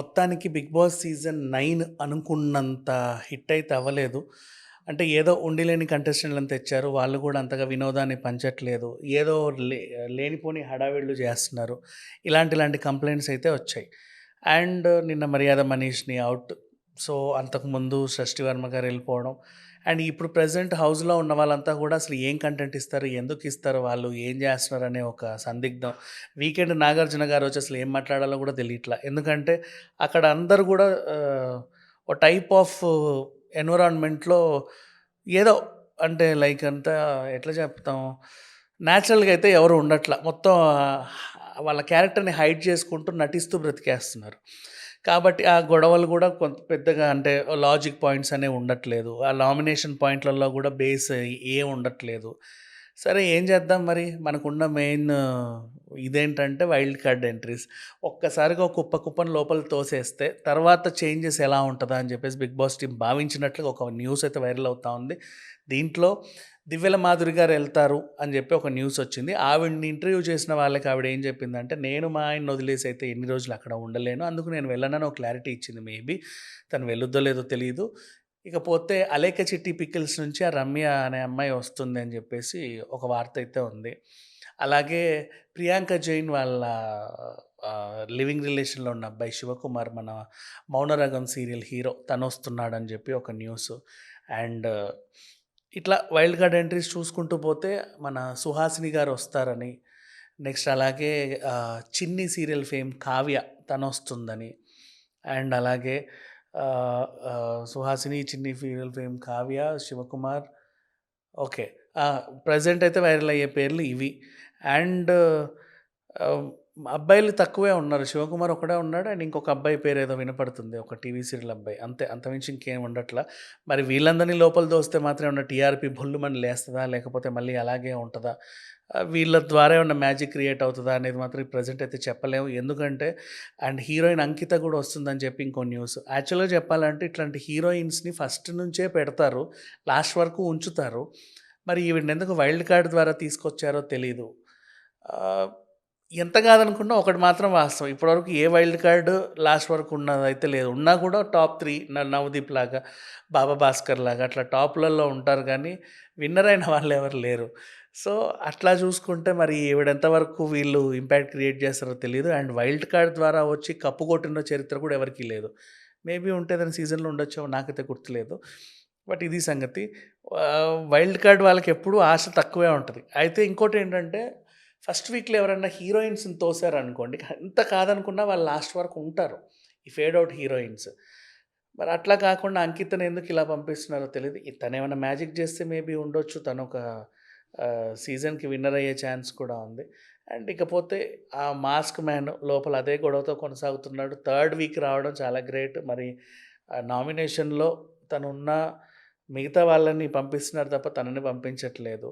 మొత్తానికి 'big boss' season nine అనుకున్నంత hit అయితే అవ్వలేదు. అంటే ఏదో ఉండిలేని కంటెస్టెంట్లను తెచ్చారు. వాళ్ళు కూడా అంతగా వినోదాన్ని పంచట్లేదు. ఏదో లే లేనిపోని హడావిళ్ళు చేస్తున్నారు. ఇలాంటి ఇలాంటి కంప్లైంట్స్ అయితే వచ్చాయి. అండ్ నిన్న 'మర్యాద మనీష్‌ని' అవుట్. సో, అంతకుముందు 'షష్టి వర్మ' గారు వెళ్ళిపోవడం. అండ్ ఇప్పుడు ప్రజెంట్ హౌస్‌లో ఉన్న వాళ్ళంతా కూడా అసలు ఏం కంటెంట్ ఇస్తారు? ఎందుకు ఇస్తారు? వాళ్ళు ఏం చేస్తున్నారు? అనే ఒక సందిగ్ధం. వీకెండ్ 'నాగార్జున' గారు వచ్చి అసలు ఏం మాట్లాడాలో కూడా తెలియట్లా. ఎందుకంటే అక్కడ అందరు కూడా ఓ ఒక టైప్ ఆఫ్ ఎన్విరాన్మెంట్‌లో ఏదో అంటే లైక్ అంతా ఎట్లా చెప్తాం? న్యాచురల్గా అయితే ఎవరు ఉండట్లా మొత్తం వాళ్ళ క్యారెక్టర్‌ని హైడ్ చేసుకుంటూ నటిస్తూ బ్రతికేస్తున్నారు. కాబట్టి ఆ గొడవలు కూడా కొంత పెద్దగా అంటే లాజిక్ పాయింట్స్ అనేవి ఉండట్లేదు. ఆ నామినేషన్ పాయింట్‌లలో కూడా బేస్ ఏ ఉండట్లేదు. సరే ఏం చేద్దాం మరి? మనకున్న మెయిన్ ఇదేంటంటే వైల్డ్ కార్డ్ ఎంట్రీస్. ఒక్కసారిగా ఒక కుప్ప కుప్పని లోపల తోసేస్తే తర్వాత చేంజెస్ ఎలా ఉంటుందా అని చెప్పేసి 'బిగ్ బాస్' టీం భావించినట్లుగా ఒక న్యూస్ అయితే వైరల్ అవుతా ఉంది. దీంట్లో దివ్యల మాధురి గారు వెళ్తారు అని చెప్పి ఒక న్యూస్ వచ్చింది. ఆవిడని ఇంటర్వ్యూ చేసిన వాళ్ళకి ఆవిడ ఏం చెప్పిందంటే, "నేను మా ఆయన వదిలేసి అయితే ఎన్ని రోజులు అక్కడ ఉండలేను. అందుకు నేను వెళ్ళనని ఒక క్లారిటీ ఇచ్చింది. మేబీ తను వెళ్ళుద్దో లేదో తెలియదు ఇకపోతే అలేక చిట్టి పికిల్స్' నుంచి ఆ రమ్య అనే అమ్మాయి వస్తుంది అని చెప్పేసి ఒక వార్త అయితే ఉంది. అలాగే ప్రియాంక జైన్ వాళ్ళ లివింగ్ రిలేషన్‌లో ఉన్న అబ్బాయి శివకుమార్ మన 'మౌనరాగం' సీరియల్ హీరో తనొస్తున్నాడని చెప్పి ఒక న్యూస్. అండ్ ఇట్లా వైల్డ్ కార్డ్ ఎంట్రీస్ చూసుకుంటూ పోతే మన సుహాసిని గారు వస్తారని, నెక్స్ట్ అలాగే 'చిన్ని' సీరియల్ ఫేమ్ కావ్య తనొస్తుందని. అండ్ అలాగే Suhasini, 'Chinni' serial fame Kavya, Shivakumar okay. Present అయితే వైరల్ అయ్యే పేర్లు ఇవి. అండ్ అబ్బాయిలు తక్కువే ఉన్నారు. శివకుమార్ ఒకడే ఉన్నాడు. అండ్ ఇంకొక అబ్బాయి పేరు ఏదో వినపడుతుంది. ఒక టీవీ సీరియల్ అబ్బాయి. అంతే అంతకుమించి ఇంకేం ఉండట్లా. మరి వీళ్ళందరినీ లోపల దోస్తే మాత్రం ఉన్న టీఆర్‌పీ బొల్లు మన లేస్తుందా లేకపోతే మళ్ళీ అలాగే ఉంటుందా వీళ్ళ ద్వారా ఏమన్నా మ్యాజిక్ క్రియేట్ అవుతుందా అనేది మాత్రం ప్రెజెంట్ అయితే చెప్పలేము. ఎందుకంటే అండ్ హీరోయిన్ అంకిత కూడా వస్తుందని చెప్పి ఇంకో న్యూస్. యాక్చువల్‌గా చెప్పాలంటే ఇట్లాంటి హీరోయిన్స్‌ని ఫస్ట్ నుంచే పెడతారు. లాస్ట్ వరకు ఉంచుతారు. మరి ఈవిడ ఎందుకు వైల్డ్ కార్డ్ ద్వారా తీసుకొచ్చారో తెలీదు. ఎంత కాదనుకున్నా ఒకటి మాత్రం వాస్తవం. ఇప్పటివరకు ఏ వైల్డ్ కార్డు లాస్ట్ వరకు ఉన్నదైతే లేదు. ఉన్నా కూడా టాప్ త్రీ నవదీప్ లాగా, బాబా భాస్కర్ లాగా అట్లా టాప్‌లలో ఉంటారు కానీ విన్నర్ అయిన వాళ్ళు ఎవరు లేరు. సో, అట్లా చూసుకుంటే మరి ఈవిడ వరకు వీళ్ళు ఇంపాక్ట్ క్రియేట్ చేస్తారో తెలియదు అండ్ వైల్డ్ కార్డ్ ద్వారా వచ్చి కప్పు కొట్టిన చరిత్ర కూడా ఎవరికీ లేదు. మేబీ ఉంటే సీజన్‌లో ఉండొచ్చేమో నాకైతే గుర్తులేదు. బట్ ఇది సంగతి. వైల్డ్ కార్డ్ వాళ్ళకి ఎప్పుడూ ఆశ తక్కువే ఉంటుంది అయితే ఇంకోటి ఏంటంటే ఫస్ట్ వీక్‌లో ఎవరైనా హీరోయిన్స్‌ని తోసారనుకోండి ఎంత కాదనుకున్నా వాళ్ళు లాస్ట్ వరకు ఉంటారు. ఈ ఫేడ్ అవుట్ హీరోయిన్స్. మరి అట్లా కాకుండా అంకితను ఎందుకు ఇలా పంపిస్తున్నారో తెలియదు తను ఏమైనా మ్యాజిక్ చేస్తే మేబీ ఉండొచ్చు. తను ఒక సీజన్‌కి విన్నర్ అయ్యే ఛాన్స్ కూడా ఉంది. అండ్ ఇకపోతే ఆ మాస్క్ మ్యాన్ లోపల అదే గొడవతో కొనసాగుతున్నాడు. థర్డ్ వీక్ రావడం చాలా గ్రేట్. మరి నామినేషన్‌లో తనున్న మిగతా వాళ్ళని పంపిస్తున్నారు తప్ప తనని పంపించట్లేదు.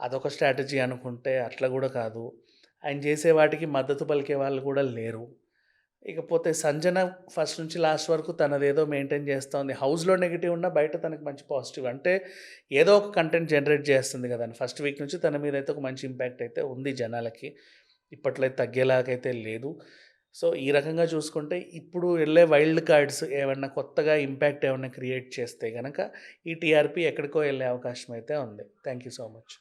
అదొక స్ట్రాటజీ అనుకుంటే అట్లా కూడా కాదు. ఆయన చేసే వాటికి మద్దతు పలికే వాళ్ళు కూడా లేరు. ఇకపోతే సంజన ఫస్ట్ నుంచి లాస్ట్ వరకు తనదేదో మెయింటైన్ చేస్తోంది. హౌస్‌లో నెగిటివ్ ఉన్నా బయట తనకు మంచి పాజిటివ్. అంటే ఏదో ఒక కంటెంట్ జనరేట్ చేస్తుంది కదండీ. ఫస్ట్ వీక్ నుంచి తన మీద అయితే ఒక మంచి ఇంపాక్ట్ అయితే ఉంది జనాలకి. ఇప్పట్లో అయితే తగ్గేలాగైతే లేదు. సో, ఈ రకంగా చూసుకుంటే ఇప్పుడు వెళ్ళే వైల్డ్ కార్డ్స్ ఏమన్నా కొత్తగా ఇంపాక్ట్ ఏమన్నా క్రియేట్ చేస్తే కనుక ఈ టీఆర్‌పీ ఎక్కడికో వెళ్ళే అవకాశం అయితే ఉంది. Thank you so much.